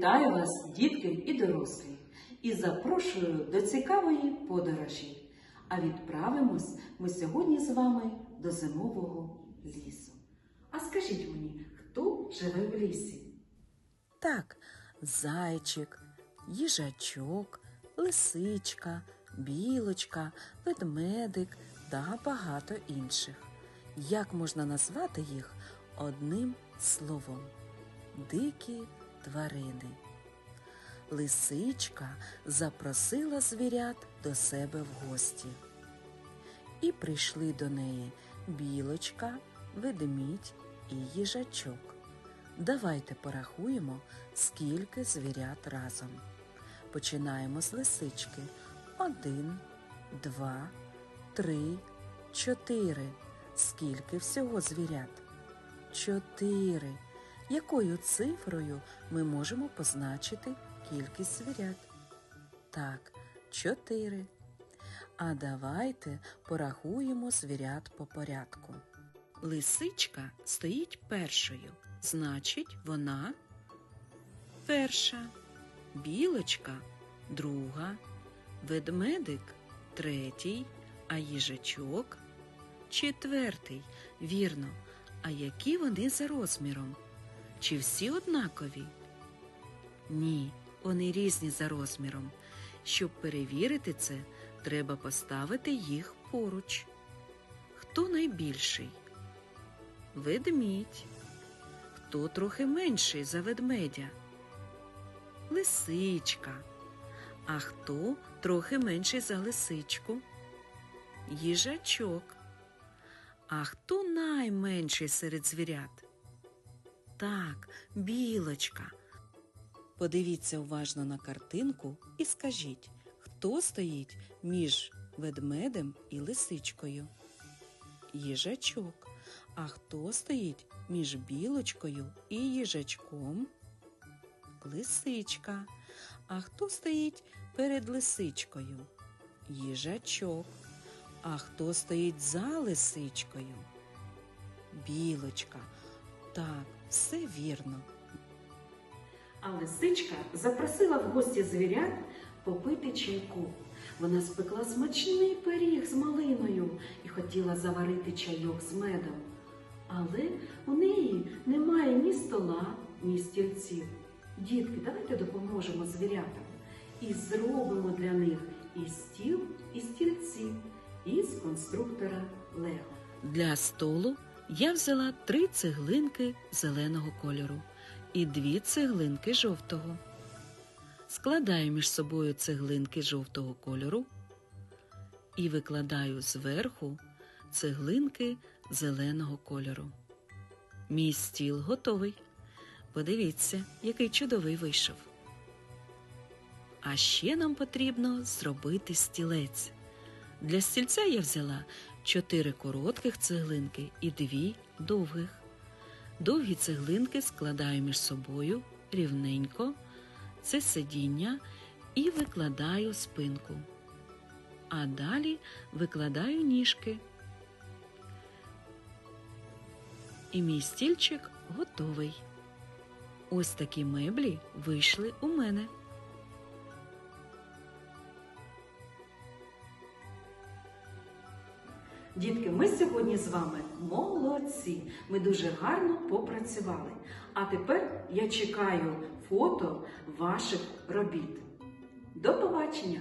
Вітаю вас, дітки і дорослі, і запрошую до цікавої подорожі. А відправимось ми сьогодні з вами до зимового лісу. А скажіть мені, хто живе в лісі? Так, зайчик, їжачок, лисичка, білочка, ведмедик та багато інших. Як можна назвати їх одним словом? Дикі тварини. Лисичка запросила звірят до себе в гості. І прийшли до неї білочка, ведмідь і їжачок. Давайте порахуємо, скільки звірят разом. Починаємо з лисички. Один, два, три, чотири. Скільки всього звірят? Чотири. Якою цифрою ми можемо позначити кількість звірят? Так, чотири. А давайте порахуємо звірят по порядку. Лисичка стоїть першою, значить, вона перша, білочка друга, ведмедик третій, а їжачок четвертий. Вірно. А які вони за розміром? Чи всі однакові? Ні, вони різні за розміром. Щоб перевірити це, треба поставити їх поруч. Хто найбільший? Ведмідь. Хто трохи менший за ведмедя? Лисичка. А хто трохи менший за лисичку? Їжачок. А хто найменший серед звірят? Так, білочка. Подивіться уважно на картинку і скажіть, хто стоїть між ведмедем і лисичкою? Їжачок. А хто стоїть між білочкою і їжачком? Лисичка. А хто стоїть перед лисичкою? Їжачок. А хто стоїть за лисичкою? Білочка. Так, все вірно. А лисичка запросила в гості звірят попити чайку. Вона спекла смачний пиріг з малиною і хотіла заварити чайок з медом. Але у неї немає ні стола, ні стільців. Дітки, давайте допоможемо звірятам і зробимо для них і стіл, і стільці із конструктора Лего. Для столу я взяла три цеглинки зеленого кольору і дві цеглинки жовтого. Складаю між собою цеглинки жовтого кольору і викладаю зверху цеглинки зеленого кольору. Мій стіл готовий. Подивіться, який чудовий вийшов. А ще нам потрібно зробити стілець. Для стільця я взяла чотири коротких цеглинки і дві довгих. Довгі цеглинки складаю між собою рівненько, це сидіння і викладаю спинку. А далі викладаю ніжки. І мій стільчик готовий. Ось такі меблі вийшли у мене. Дітки, ми сьогодні з вами молодці. Ми дуже гарно попрацювали. А тепер я чекаю фото ваших робіт. До побачення!